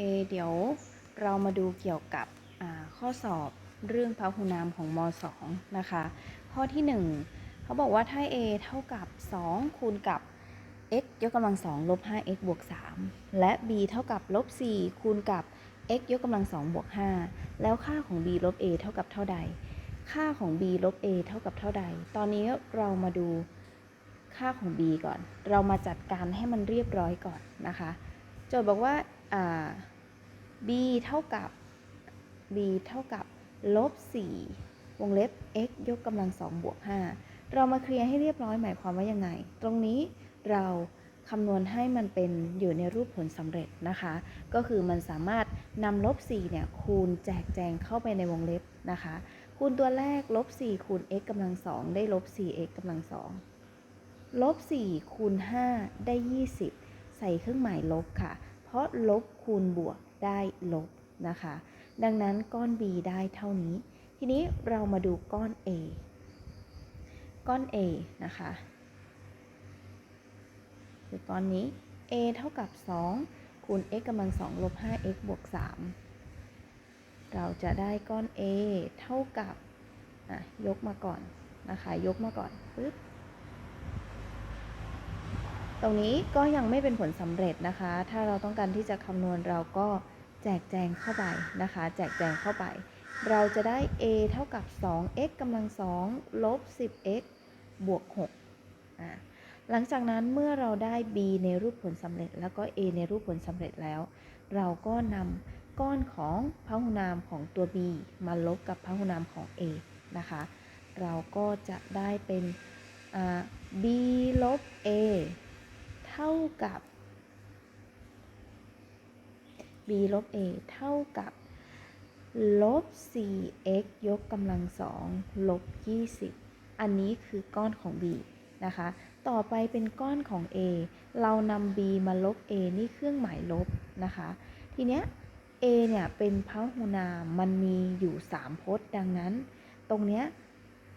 เคเดี๋ยวเรามาดูเกี่ยวกับข้อสอบเรื่องพหุนามของม .2 นะคะ ข้อที่ 1 เขาบอกว่าถ้า a เท่ากับ 2 คูณกับ x ยกกำลัง2ลบ 5x บวก 3 และ b เท่ากับลบ 4 คูณกับ x ยกกำลัง2บวก 5 แล้วค่าของ b ลบ a เท่ากับเท่าใด ค่าของ b ลบ a เท่ากับเท่าใด ตอนนี้เรามาดูค่าของ b ก่อน เรามาจัดการให้มันเรียบร้อยก่อนนะคะ โจทย์บอกว่า b เท่ากับ b เท่ากับลบ4วงเล็บ x ยกกำลัง2บวก5เรามาเคลียร์ให้เรียบร้อยหมายความว่ายังไง ตรงนี้เราคำนวณให้มันเป็นอยู่ในรูปผลสำเร็จนะคะ ก็คือมันสามารถนำลบ4เนี่ยคูณแจกแจงเข้าไปในวงเล็บนะคะ คูณตัวแรกลบ4คูณ x กำลัง2ได้ลบ 4x กำลัง2ลบ4คูณ 5 ได้ 20 ใส่เครื่องหมายลบค่ะ เพราะลบคูณบวกได้ลบนะคะ ดังนั้นก้อน b ได้เท่านี้ ทีนี้เรามาดูก้อน a ก้อน a นะคะคือก้อนนี้ a เท่ากับ 2 คูณ x กำลัง2ลบ 5x บวก 3 เราจะได้ก้อน a เท่ากับอะยกมาก่อนนะคะ ยกมาก่อนปึ๊บ ตรงนี้ก็ยังไม่เป็นผลสำเร็จนะคะ ถ้าเราต้องการที่จะคำนวณเราก็แจกแจงเข้าไปนะคะ แจกแจงเข้าไป เราจะได้ a เท่ากับ 2x กำลัง 2 ลบ 10x บวก6อะหลังจากนั้นเมื่อเราได้ b ในรูปผลสำเร็จ แล้วก็ a ในรูปผลสำเร็จแล้ว เราก็นำก้อนของพหุนามของตัว b มาลบกับพหุนามของ a นะคะ เราก็จะได้เป็น b ลบ a ท่ากับ b ลบ a เท่ากับลบ 4x ยกกำลังสองลบ 20 อันนี้คือก้อนของ b นะคะ ต่อไปเป็นก้อนของ a เรานำ b มาลบ a นี่เครื่องหมายลบนะคะ ทีเนี้ย a เนี่ยเป็นพหุนามมันมีอยู่ 3 พจน์ ดังนั้น ตรงเนี้ย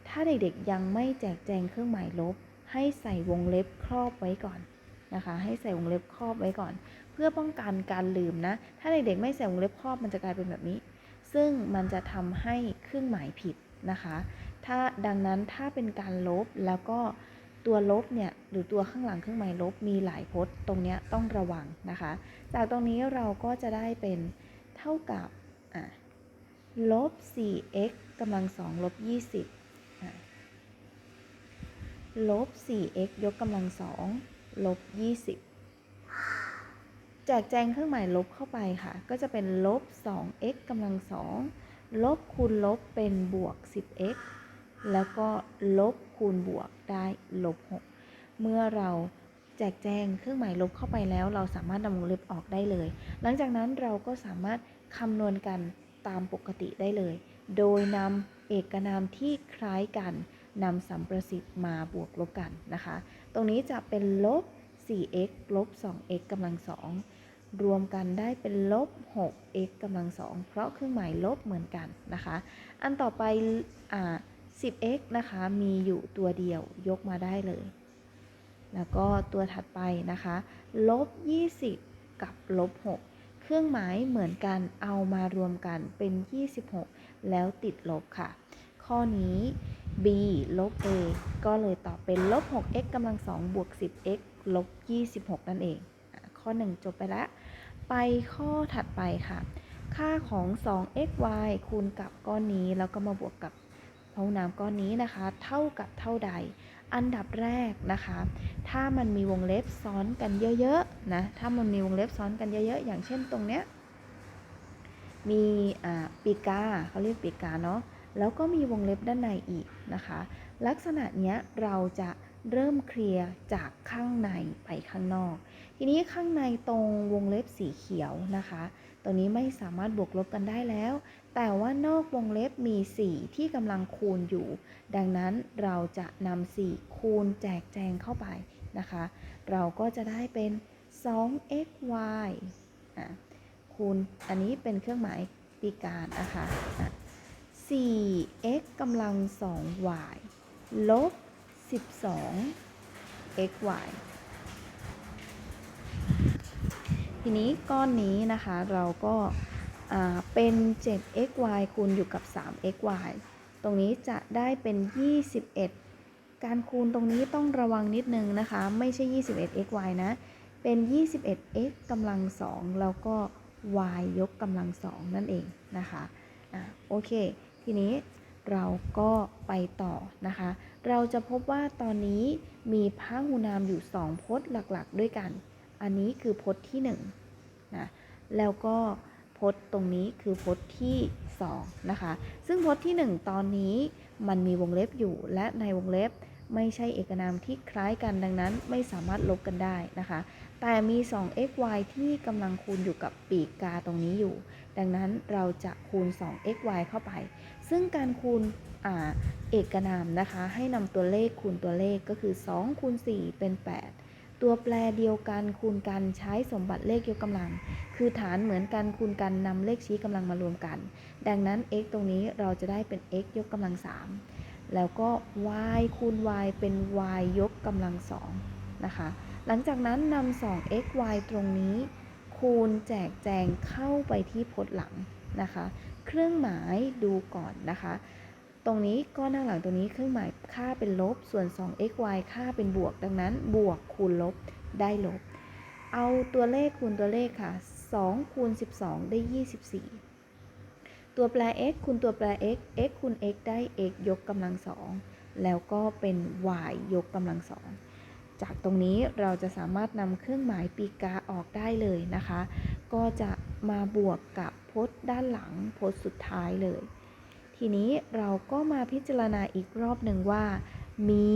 ถ้าเด็กๆยังไม่แจกแจงเครื่องหมายลบ ให้ใส่วงเล็บครอบไว้ก่อน นะคะ ให้ใส่วงเล็บครอบไว้ก่อน เพื่อป้องกันการลืมนะ ถ้าเด็กๆไม่ใส่วงเล็บครอบมันจะกลายเป็นแบบนี้ ซึ่งมันจะทำให้เครื่องหมายผิดนะคะ ถ้าดังนั้นถ้าเป็นการลบแล้วก็ตัวลบเนี่ยหรือตัวข้างหลังเครื่องหมายลบมีหลายพจน์ ตรงนี้ต้องระวังนะคะ จากตรงนี้เราก็จะได้เป็นเท่ากับลบ 4x กำลัง2ลบ 20ลบ 4x ยกกำลัง2 ลบ20แจกแจงเครื่องหมายลบเข้าไปค่ะ ก็จะเป็นลบ 2x กำลัง2ลบคูณลบเป็นบวก 10x แล้วก็ลบคูณบวกได้ลบ 6 เมื่อเราแจกแจงเครื่องหมายลบเข้าไปแล้ว เราสามารถนำวงเล็บออกได้เลย หลังจากนั้นเราก็สามารถคำนวณกันตามปกติได้เลย โดยนำเอกนามที่คล้ายกัน นำสัมประสิทธิ์มาบวกลบกันนะคะ ตรงนี้จะเป็นลบ 4x ลบ 2x กำลัง 2 รวมกันได้เป็นลบ 6x กำลัง 2 เพราะเครื่องหมายลบเหมือนกันนะคะ อันต่อไปอ่า 10x นะคะ มีอยู่ตัวเดียวยกมาได้เลย แล้วก็ตัวถัดไปนะคะลบ 20 กับลบ 6 เครื่องหมายเหมือนกันเอามารวมกันเป็น 26 แล้วติดลบค่ะ ข้อนี้ b ลบ a ก็เลยตอบเป็นลบ 6x กำลัง 2 บวก 10x ลบ 26 นั่นเองอะข้อ 1 จบไปแล้ว ไปข้อถัดไปค่ะ ค่าของ 2xy คูณกับก้อนนี้ แล้วก็มาบวกกับพหุนามก้อนนี้นะคะ เท่ากับเท่าใด อันดับแรกนะคะ ถ้ามันมีวงเล็บซ้อนกันเยอะๆนะ ถ้ามันมีวงเล็บซ้อนกันเยอะๆ อย่างเช่นตรงเนี้ย มีอ่าปีกาเขาเรียกปีกาเนาะ แล้วก็มีวงเล็บด้านในอีก นะคะ ลักษณะเนี้ยเราจะเริ่มเคลียร์จากข้างในไปข้างนอก ทีนี้ข้างในตรงวงเล็บสีเขียวนะคะตรงนี้ไม่สามารถบวกลบกันได้แล้ว แต่ว่านอกวงเล็บมี 4 ที่กำลังคูณอยู่ ดังนั้นเราจะนำ4คูณแจกแจงเข้าไปนะคะ เราก็จะได้เป็น 2xy อะคูณอันนี้เป็นเครื่องหมายปีการนะคะะ 4x กำลัง 2y ลบ 12xy ทีนี้ก้อนนี้นะคะเราก็เป็น 7xy คูณอยู่กับ 3xy ตรงนี้จะได้เป็น 21 การคูณตรงนี้ต้องระวังนิดนึงนะคะ ไม่ใช่ 21xy นะ เป็น 21x กำลัง 2 แล้วก็ y ยกกำลัง 2 นั่นเองนะคะอะโอเค ทีนี้เราก็ไปต่อนะคะ เราจะพบว่าตอนนี้มีพหูนามอยู่ 2พจน์หลักๆ ด้วยกัน อันนี้คือพจน์ที่1นะแล้วก็พจน์ตรงนี้คือพจน์ที่2นะคะ ซึ่งพจน์ที่ 1 ตอนนี้มันมีวงเล็บอยู่ และในวงเล็บไม่ใช่เอกนามที่คล้ายกันดังนั้นไม่สามารถลบกันได้นะคะ แต่มี 2xy ที่กำลังคูณอยู่กับปีกกาตรงนี้อยู่ ดังนั้นเราจะคูณ 2xy เข้าไป ซึ่งการคูณอเอกนามนะคะ ให้นำตัวเลขคูณตัวเลขก็คือ 2 คูณ 4 เป็น 8 ตัวแปรเดียวกันคูณกันใช้สมบัติเลขยกกำลัง คือฐานเหมือนกันคูณกันนำเลขชี้กำลังมารวมกัน ดังนั้น x ตรงนี้เราจะได้เป็น x ยกกำลัง 3 แล้วก็ y คูณ y เป็น y ยกกำลัง2นะคะ หลังจากนั้นนำ 2xy ตรงนี้ คูณแจกแจงเข้าไปที่พจน์หลังนะคะ เครื่องหมายดูก่อนนะคะ ตรงนี้ก้อนหน้าหลังตรงนี้เครื่องหมายค่าเป็นลบ ส่วน 2xy ค่าเป็นบวก ดังนั้นบวกคูณลบได้ลบ เอาตัวเลขคูณตัวเลขค่ะ 2 คูณ 12 ได้ 24 ตัวแปร x คูณตัวแปร x x คูณ x ได้ x ยกกำลังสองแล้วก็เป็น y ยกกำลังสอง จากตรงนี้เราจะสามารถนำเครื่องหมายปีกาออกได้เลยนะคะ ก็จะมาบวกกับพจน์ด้านหลังพจน์สุดท้ายเลย ทีนี้เราก็มาพิจารณาอีกรอบหนึ่งว่า มี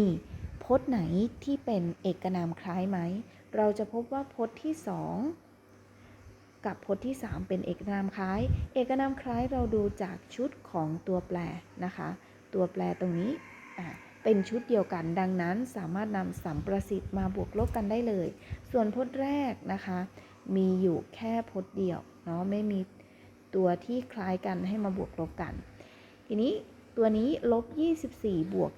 พจน์ไหนที่เป็นเอกนามคล้ายไหม เราจะพบว่าพจน์ที่2กับพจน์ที่ 3 เป็นเอกนามคล้าย เอกนามคล้ายเราดูจากชุดของตัวแปรนะคะ ตัวแปรตรงนี้อะ เป็นชุดเดียวกัน ดังนั้นสามารถนำสัมประสิทธิ์มาบวกลบกันได้เลย ส่วนพจน์แรกนะคะ มีอยู่แค่พจน์เดียวเนาะไม่มีตัวที่คล้ายกันให้มาบวกลบกัน ทีนี้ตัวนี้ลบ 24 บวก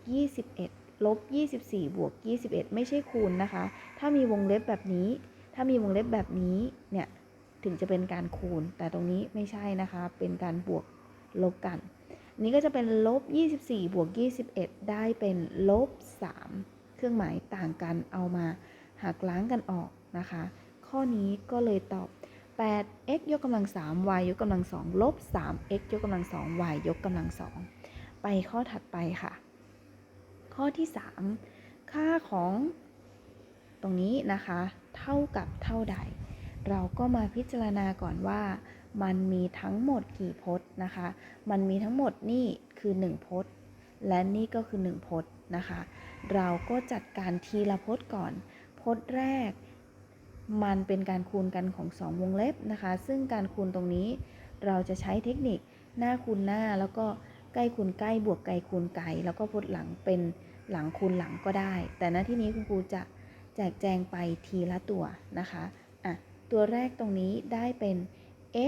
21 ลบ 24 บวก 21 ไม่ใช่คูณนะคะ ถ้ามีวงเล็บแบบนี้ ถ้ามีวงเล็บแบบนี้ เนี่ย ถึงจะเป็นการคูณ แต่ตรงนี้ไม่ใช่นะคะ เป็นการบวกลบกัน นี้ก็จะเป็นลบ 24 บวก 21 ได้เป็นลบ 3 เครื่องหมายต่างกันเอามาหักล้างกันออกนะคะ ข้อนี้ก็เลยตอบ 8x ยกกำลัง 3 y ยกกำลัง2ลบ 3x ยกกำลัง 2 y ยกกำลัง 2 ไปข้อถัดไปค่ะ ข้อที่ 3 ค่าของตรงนี้นะคะ เท่ากับเท่าใด เราก็มาพิจารณาก่อนว่า มันมีทั้งหมดกี่พจน์นะคะ มันมีทั้งหมดนี่คือ 1 พจน์ และนี่ก็คือ 1 พจน์นะคะ เราก็จัดการทีละพจน์ก่อน พจน์แรก มันเป็นการคูณกันของ 2 วงเล็บนะคะ ซึ่งการคูณตรงนี้เราจะใช้เทคนิคหน้าคูณหน้าแล้วก็ใกล้คูณใกล้บวกไกลคูณไกลแล้วก็พจน์หลังเป็นหลังคูณหลังก็ได้ แต่ณที่นี้คุณครูจะแจกแจงไปทีละตัวนะคะอะตัวแรกตรงนี้ได้เป็น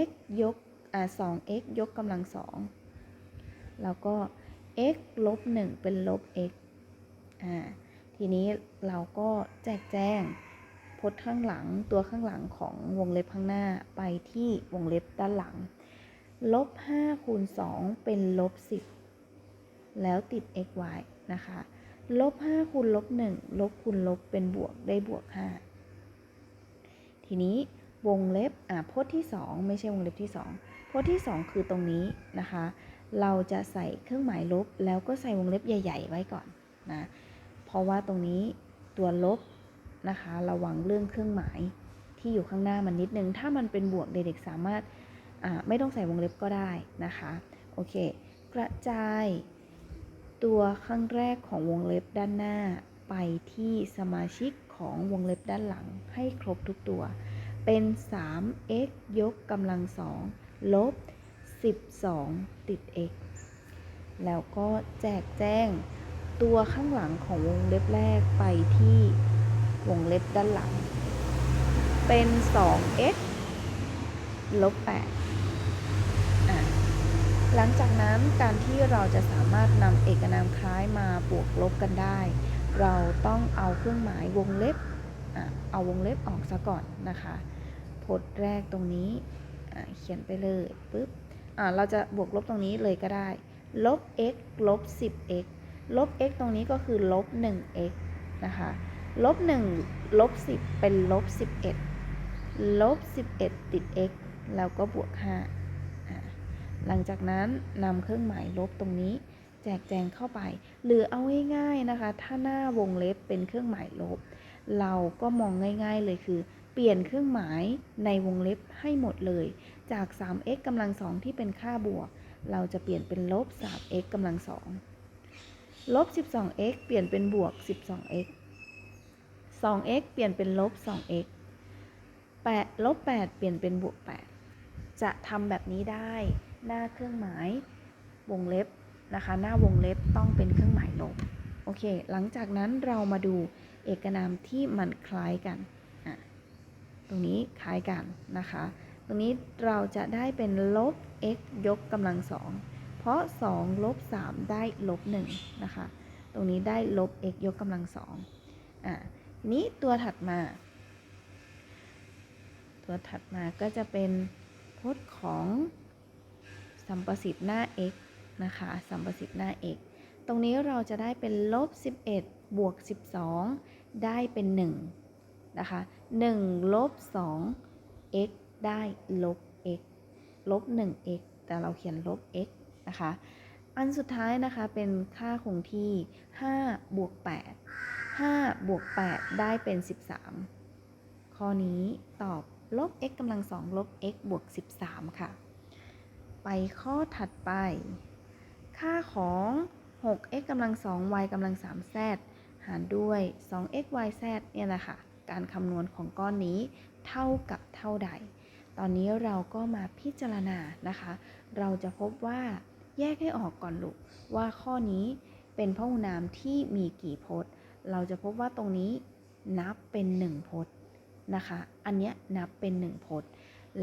x ยกอ่า 2x ยกกำลังสองแล้วก็ x ลบ1เป็นลบ x อ่าทีนี้เราก็แจกแจงพจน์ข้างหลังตัวข้างหลังของวงเล็บข้างหน้าไปที่วงเล็บด้านหลัง ลบ5คูณ2เป็นลบ 10 แล้วติด xy นะคะ ลบ5คูณลบ1ลบคูณลบเป็นบวกได้บวก 5 ทีนี้ วงเล็บอะพจน์ที่ 2 ไม่ใช่วงเล็บที่ 2 พจน์ที่ 2 คือตรงนี้นะคะ เราจะใส่เครื่องหมายลบ แล้วก็ใส่วงเล็บใหญ่ ๆ ไว้ก่อนนะเพราะว่าตรงนี้ตัวลบนะคะระวังเรื่องเครื่องหมายที่อยู่ข้างหน้ามันนิดนึง ถ้ามันเป็นบวกเด็กๆสามารถอ่าไม่ต้องใส่วงเล็บก็ได้นะคะโอเค กระจายตัวข้างแรกของวงเล็บด้านหน้าไปที่สมาชิกของวงเล็บด้านหลังให้ครบทุกตัว เป็น 3x ยกกำลังสองลบ 12 ติด x แล้วก็แจกแจ้งตัวข้างหลังของวงเล็บแรกไปที่วงเล็บด้านหลัง เป็น 2x ลบ 8 หลังจากนั้นการที่เราจะสามารถนำเอกนามคล้ายมาบวกลบกันได้ เราต้องเอาเครื่องหมายวงเล็บ เอาวงเล็บออกซะก่อนนะคะผจน์แรกตรงนี้เขียนไปเลยปุ๊บเราจะบวกลบตรงนี้เลยก็ได้ ลบ x ลบ 10x ลบ x ตรงนี้ก็คือลบ 1x นะคะลบ 1 ลบ 10 เป็นลบ 11 ลบ 11 ติด x แล้วก็บวก 5 หลังจากนั้นนำเครื่องหมายลบตรงนี้ แจกแจงเข้าไป หรือเอาง่ายๆนะคะ ถ้าหน้าวงเล็บเป็นเครื่องหมายลบ เราก็มองง่าย ๆเลยคือ เปลี่ยนเครื่องหมายในวงเล็บให้หมดเลย จาก 3x กำลังสองที่เป็นค่าบวก เราจะเปลี่ยนเป็นลบ 3x กำลังสองลบ 12x เปลี่ยนเป็นบวก 12x 2x เปลี่ยนเป็นลบ 2x 8ลบ 8 เปลี่ยนเป็นบวก 8 จะทำแบบนี้ได้หน้าเครื่องหมายวงเล็บนะคะ หน้าวงเล็บต้องเป็นเครื่องหมายลบ โอเค หลังจากนั้นเรามาดู เอกนามที่มันคล้ายกัน ตรงนี้คล้ายกันนะคะ ตรงนี้เราจะได้เป็นลบ x ยกกำลังสอง เพราะ2ลบ3ได้ลบ1นะคะ ตรงนี้ได้ลบ x ยกกำลังสองอะนี้ตัวถัดมา ตัวถัดมาก็จะเป็นพจน์ของสัมประสิทธิ์หน้า x นะคะ สัมประสิทธิ์หน้า x ตรงนี้เราจะได้เป็นลบ 11 บวก 12 ได้เป็น 1 นะคะ 1 ลบ 2 x ได้ลบ x ลบ 1x แต่เราเขียนลบ x นะคะ อันสุดท้ายนะคะเป็นค่าคงที่ 5 บวก 8 5บวก 8 ได้เป็น 13 ข้อนี้ตอบลบ x กำลัง2ลบ x บวก 13 ค่ะ ไปข้อถัดไป ค่าของ 6x กำลัง2 y กำลัง 3z ารด้วย 2x y z เนี่ยนะคะการคำนวณของก้อนนี้เท่ากับเท่าใด ตอนนี้เราก็มาพิจารณานะคะ เราจะพบว่าแยกให้ออกก่อนลูกว่าข้อนี้เป็นพหูนามที่มีกี่พจน์ เราจะพบว่าตรงนี้นับเป็น 1 พจน์นะคะ อันนี้นับเป็น 1 พจน์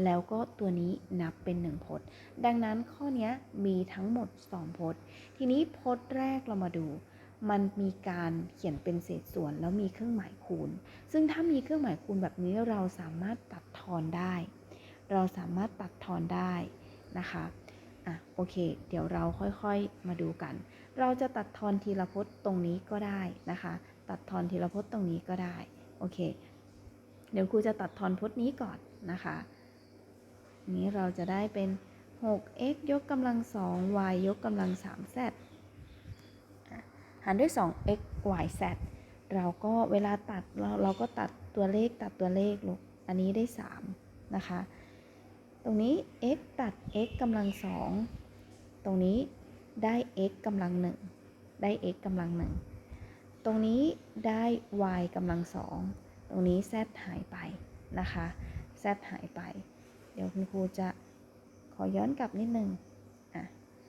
แล้วก็ตัวนี้นับเป็น 1 พจน์ ดังนั้นข้อนี้มีทั้งหมด 2 พจน์ ทีนี้พจน์แรกเรามาดู มันมีการเขียนเป็นเศษส่วนแล้วมีเครื่องหมายคูณ ซึ่งถ้ามีเครื่องหมายคูณแบบนี้เราสามารถตัดทอนได้ เราสามารถตัดทอนได้นะคะอะโอเค เดี๋ยวเราค่อยๆมาดูกัน เราจะตัดทอนทีละพจน์ตรงนี้ก็ได้นะคะ ตัดทอนทีละพจน์ตรงนี้ก็ได้ โอเค เดี๋ยวครูจะตัดทอนพจน์นี้ก่อนนะคะ นี้เราจะได้เป็น 6x ยกกำลัง 2 y ยกกำลัง 3z หารด้วย 2x y z เราก็เวลาตัดเราเราก็ตัดตัวเลขตัดตัวเลขลูก อันนี้ได้ 3 นะคะ ตรงนี้ x ตัด x กำลัง 2 ตรงนี้ได้ x กำลัง 1 ได้ x กำลัง 1 ตรงนี้ได้ y กำลัง 2 ตรงนี้ z หายไปนะคะ z หายไป เดี๋ยวคุณครูจะขอย้อนกลับนิดนึงอะ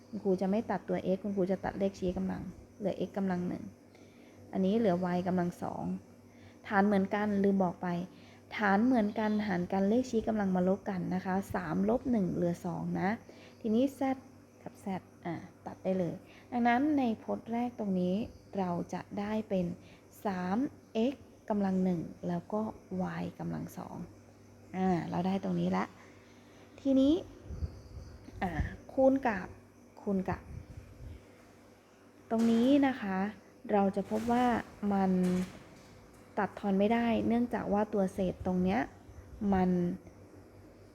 คุณครูจะไม่ตัดตัว x คุณครูจะตัดเลขชี้กำลัง เหลือ x กำลัง1อันนี้เหลือ y กำลัง2ฐานเหมือนกันลืมบอกไป ฐานเหมือนกันหารกันเลขชี้กำลังมาลบกันนะคะ3ลบ1เหลือ 2 นะ ทีนี้ z กับ z อะตัดได้เลย ดังนั้นในพจน์แรกตรงนี้เราจะได้เป็น 3x กำลัง 1 แล้วก็ y กำลัง2อ่าเราได้ตรงนี้ละ ทีนี้อ่าคูณกับคูณกับ ตรงนี้นะคะ เราจะพบว่ามันตัดทอนไม่ได้ เนื่องจากว่าตัวเศษตรงเนี้ยมัน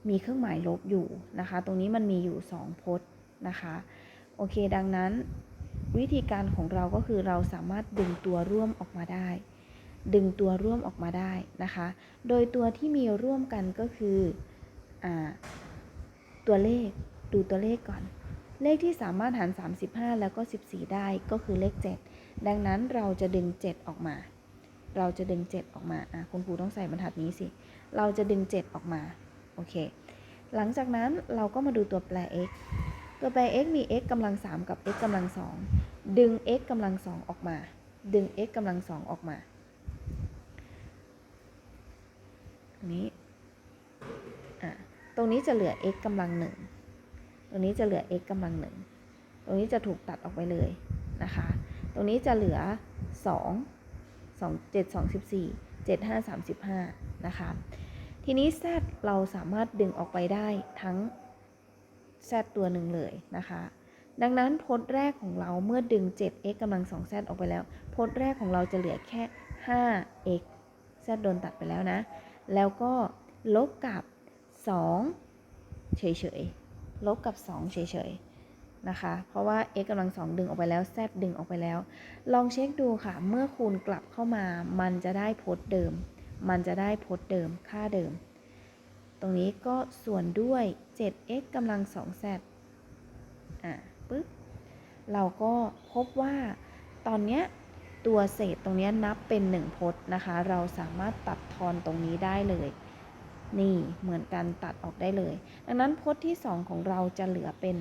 มีเครื่องหมายลบอยู่นะคะ ตรงนี้มันมีอยู่ 2 พจน์นะคะ โอเค ดังนั้นวิธีการของเราก็คือเราสามารถดึงตัวร่วมออกมาได้ ดึงตัวร่วมออกมาได้นะคะ โดยตัวที่มีร่วมกันก็คืออตัวเลข ดูตัวเลขก่อน เลขที่สามารถหาร 35 แล้วก็ 14 ได้ก็คือเลข 7 ดังนั้นเราจะดึง 7 ออกมา เราจะดึง 7 ออกมาอะคุณครูต้องใส่บรรทัดนี้สิ เราจะดึง 7 ออกมา โอเค หลังจากนั้นเราก็มาดูตัวแปร x ตัวแปร x มี x กำลัง 3 กับ x กำลัง 2 ดึง x กำลัง 2 ออกมา ดึง x กำลัง 2 ออกมาตรงนี้ อะ ตรงนี้จะเหลือ x กำลัง1 รงนี้จะเหลือ x กำลัง1ตรงนี้จะถูกตัดออกไปเลยนะคะ ตรงนี้จะเหลือ 2 2 7 2 14 7 5 35 นะคะ ทีนี้ z เราสามารถดึงออกไปได้ทั้ง z ตัวหนึ่งเลยนะคะ ดังนั้นพจน์แรกของเราเมื่อดึง 7x กำลัง 2z ออกไปแล้ว พจน์แรกของเราจะเหลือแค่ 5x z โดนตัดไปแล้วนะ แล้วก็ลบกับ 2 เฉยๆ ลบกับ 2 เฉยๆนะคะ เพราะว่า x กำลัง2ดึงออกไปแล้ว z ดึงออกไปแล้ว ลองเช็คดูค่ะ เมื่อคูณกลับเข้ามา มันจะได้พจน์เดิม มันจะได้พจน์เดิม ค่าเดิม ตรงนี้ก็ส่วนด้วย 7x กำลัง 2z อะปึ๊บ เราก็พบว่าตอนเนี้ยตัวเศษตรงเนี้ยนับเป็น 1 พจน์นะคะ เราสามารถตัดทอนตรงนี้ได้เลย นี่เหมือนกันตัดออกได้เลย ดังนั้นพจน์ที่ 2 ของเราจะเหลือเป็น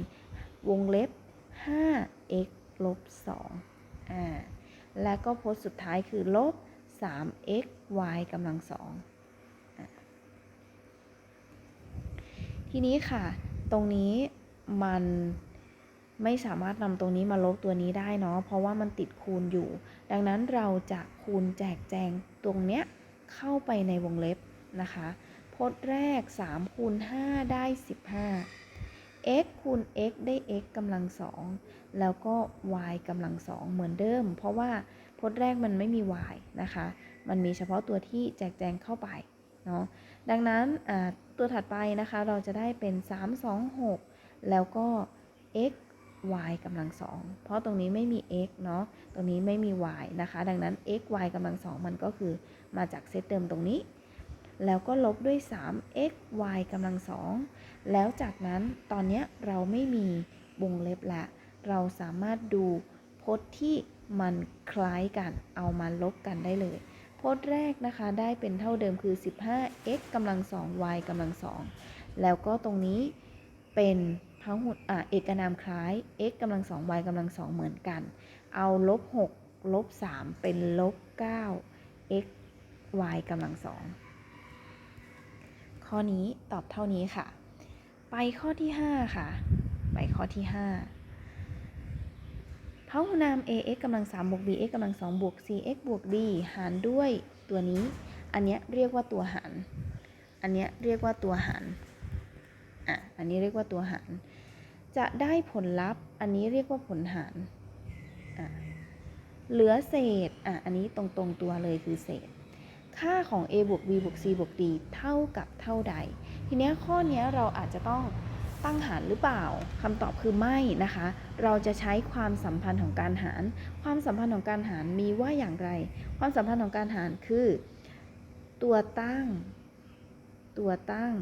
วงเล็บ 5x ลบ2อ่า และก็พจน์สุดท้ายคือลบ 3x y กำลัง2อะทีนี้ค่ะ ตรงนี้มันไม่สามารถนำตรงนี้มาลบตัวนี้ได้เนาะ เพราะว่ามันติดคูณอยู่ ดังนั้นเราจะคูณแจกแจงตรงเนี้ยเข้าไปในวงเล็บนะคะ จน์แรก 3 คูณ 5 ได้ 15 x คูณ x ได้ x กำลัง2แล้วก็ y กำลัง2เหมือนเดิม เพราะว่าพจน์แรกมันไม่มี y นะคะ มันมีเฉพาะตัวที่แจกแจงเข้าไปเนาะดังนั้นตัวถัดไปนะคะเราจะได้เป็น 3 2 6 แล้วก็ x y กำลัง2เพราะตรงนี้ไม่มี x เนาะ ตรงนี้ไม่มี y นะคะ ดังนั้น x y กำลัง2มันก็คือมาจากเซตเดิมตรงนี้ แล้วก็ลบด้วย 3 x y กำลัง2แล้วจากนั้นตอนนี้เราไม่มีวงเล็บละ เราสามารถดูพจน์ที่มันคล้ายกันเอามาลบกันได้เลยพจน์แรกนะคะได้เป็นเท่าเดิมคือ 15x กำลัง2 y กำลัง2แล้วก็ตรงนี้เป็นพหุอะเอกนามคล้าย x กำลัง2 y กำลัง2เหมือนกัน เอาลบ6ลบ3เป็นลบ9 x y กำลัง2 ข้อนี้ตอบเท่านี้ค่ะ ไปข้อที่ 5 ค่ะ ไปข้อที่ 5พหุนาม ax กำลัง3บวก bx กำลัง2บวก cx บวก d หารด้วยตัวนี้ อันเนี้ยเรียกว่าตัวหาร อันเนี้ยเรียกว่าตัวหาร อะ อันนี้เรียกว่าตัวหาร จะได้ผลลัพธ์ อันนี้เรียกว่าผลหาร อะ เหลือเศษ อะ อันนี้ตรงตรงตัวเลยคือเศษ ค่าของ a บวก b บวก c บวก d เท่ากับเท่าใด ทีนี้ข้อนี้เราอาจจะต้องตั้งหารหรือเปล่าคำตอบคือไม่นะคะ เราจะใช้ความสัมพันธ์ของการหาร ความสัมพันธ์ของการหารมีว่าอย่างไร ความสัมพันธ์ของการหารคือ ตัวตั้ง ตัวตั้ง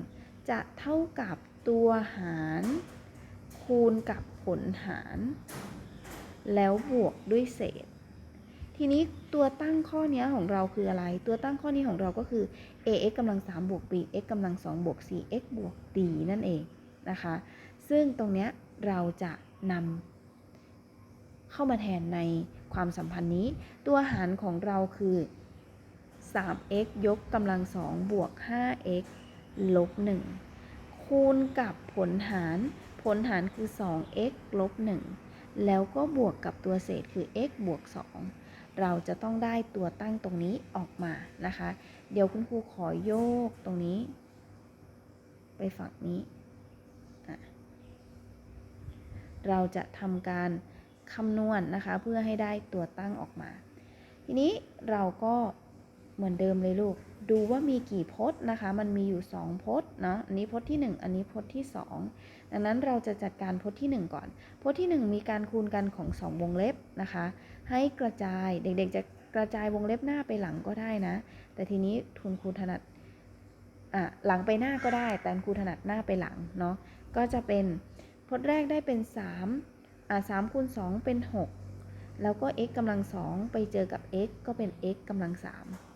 จะเท่ากับตัวหาร คูณกับผลหาร แล้วบวกด้วยเศษ ทีนี้ตัวตั้งข้อนี้ของเราคืออะไร ตัวตั้งข้อนี้ของเราก็คือ ax กำลัง3บวก bx กำลัง2บวก cx บวก d นั่นเองนะคะ ซึ่งตรงนี้เราจะนำเข้ามาแทนในความสัมพันธ์นี้ ตัวหารของเราคือ 3x ยกกำลัง2บวก 5x ลบ 1 คูณกับผลหาร ผลหารคือ 2x ลบ 1 แล้วก็บวกกับตัวเศษคือ x บวก 2 เราจะต้องได้ตัวตั้งตรงนี้ออกมานะคะ เดี๋ยวคุณครูขอโยกตรงนี้ ไปฝั่งนี้ เราจะทำการคำนวณนนะคะ เพื่อให้ได้ตัวตั้งออกมา ทีนี้เราก็ เหมือนเดิมเลยลูก ดูว่ามีกี่พจน์นะคะ มันมีอยู่ 2 พจน์เนาะ อันนี้พจน์ที่ 1 อันนี้พจน์ที่ 2 ดังนั้นเราจะจัดการพจน์ที่ 1 ก่อน พจน์ที่ 1 มีการคูณกันของ 2 วงเล็บนะคะ ให้กระจาย เด็กๆ จะกระจายวงเล็บหน้าไปหลังก็ได้นะ แต่ทีนี้ทุนครูถนัดอะหลังไปหน้าก็ได้ แต่ครูถนัดหน้าไปหลังเนาะ ก็จะเป็นพจน์แรกได้เป็น3อะ3คูณ2เป็น 6 แล้วก็ x กำลัง2ไปเจอกับ x ก็เป็น x กำลัง3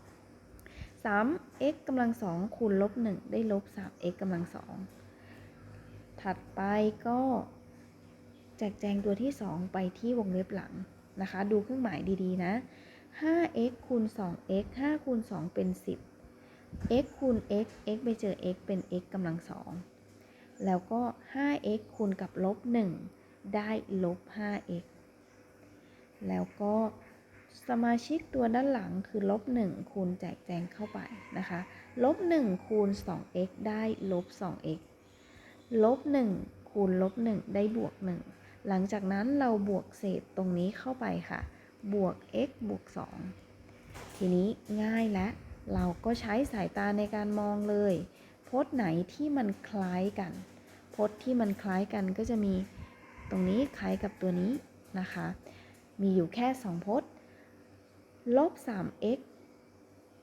3x กำลัง2คูณลบ1ได้ลบ 3x กำลัง2ถัดไปก็แจกแจงตัวที่ 2 ไปที่วงเล็บหลังนะคะ ดูเครื่องหมายดีๆนะ 5x คูณ 2x 5คูณ 2 เป็น 10 x คูณ x x ไปเจอ x เป็น x กำลัง2แล้วก็ 5x คูณกับลบ 1 ได้ลบ 5x แล้วก็ สมาชิกตัวด้านหลังคือลบ1คูณแจกแจงเข้าไปนะคะลบ1คูณ 2x ได้ลบ 2x ลบ 1 คูณลบ 1 ได้บวก 1 หลังจากนั้นเราบวกเศษตรงนี้เข้าไปค่ะ บวก x บวก 2 ทีนี้ง่ายและเราก็ใช้สายตาในการมองเลย พจน์ไหนที่มันคล้ายกัน พจน์ที่มันคล้ายกันก็จะมีตรงนี้คล้ายกับตัวนี้นะคะ มีอยู่แค่ 2 พจน์ ลบ 3x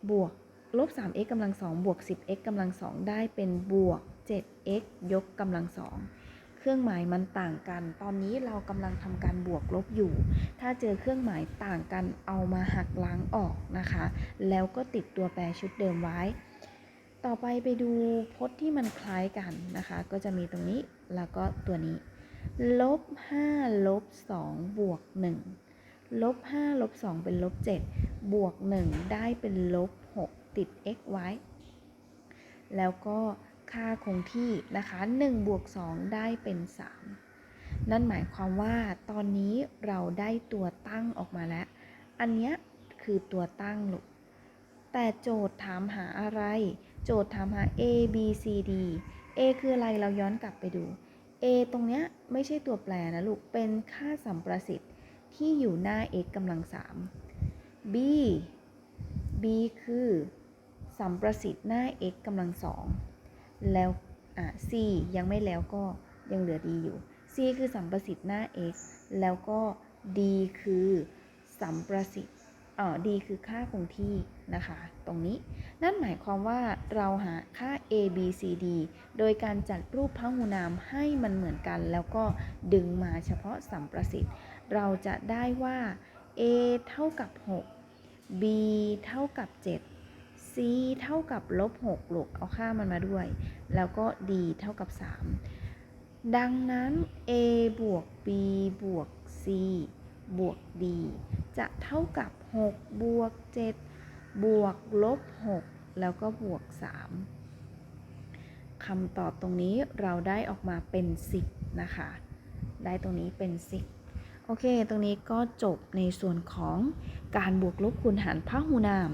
บวกลบ 3x กำลัง 2 บวก 10x กำลัง 2 ได้เป็นบวก 7x ยกกำลัง 2 เครื่องหมายมันต่างกัน ตอนนี้เรากำลังทำการบวกลบอยู่ ถ้าเจอเครื่องหมายต่างกันเอามาหักล้างออกนะคะ แล้วก็ติดตัวแปรชุดเดิมไว้ ต่อไปไปดูพจน์ที่มันคล้ายกันนะคะ ก็จะมีตรงนี้แล้วก็ตัวนี้ ลบ 5 ลบ 2 บวก 1 ลบ5ลบ2เป็นลบ7บวก 1 ได้เป็นลบ 6 ติด x ไว้ แล้วก็ค่าคงที่นะคะ1บวก2ได้เป็น 3 นั่นหมายความว่าตอนนี้เราได้ตัวตั้งออกมาแล้ว อันนี้คือตัวตั้งลูกแต่โจทย์ถามหาอะไร โจทย์ถามหา a b c d a คืออะไรเราย้อนกลับไปดู a ตรงเนี้ยไม่ใช่ตัวแปรนะลูก เป็นค่าสัมประสิทธิ์ ที่อยู่หน้า x กำลัง 3 b b คือสัมประสิทธิ์หน้า x กำลัง 2 แล้วอะ c ยังไม่แล้วก็ยังเหลือ d อยู่ c คือสัมประสิทธิ์หน้า x แล้วก็ d คือสัมประสิทธิ์อ่อ d คือค่าคงที่นะคะ ตรงนี้ นั่นหมายความว่าเราหาค่า a b c d โดยการจัดรูปพหุนามให้มันเหมือนกัน แล้วก็ดึงมาเฉพาะสัมประสิทธิ์ เราจะได้ว่า a เท่ากับ 6 b เท่ากับ 7 c เท่ากับลบ6ลูกเอาค่ามันมาด้วย แล้วก็ d เท่ากับ 3 ดังนั้น a บวก b บวก c บวก d จะเท่ากับ 6 บวก 7 บวกลบ 6 แล้วก็บวก 3คำตอบตรงนี้เราได้ออกมาเป็น 10 นะคะ ได้ตรงนี้เป็น 10 โอเค ตรงนี้ก็จบในส่วนของการบวกลบคูณหารพหูนาม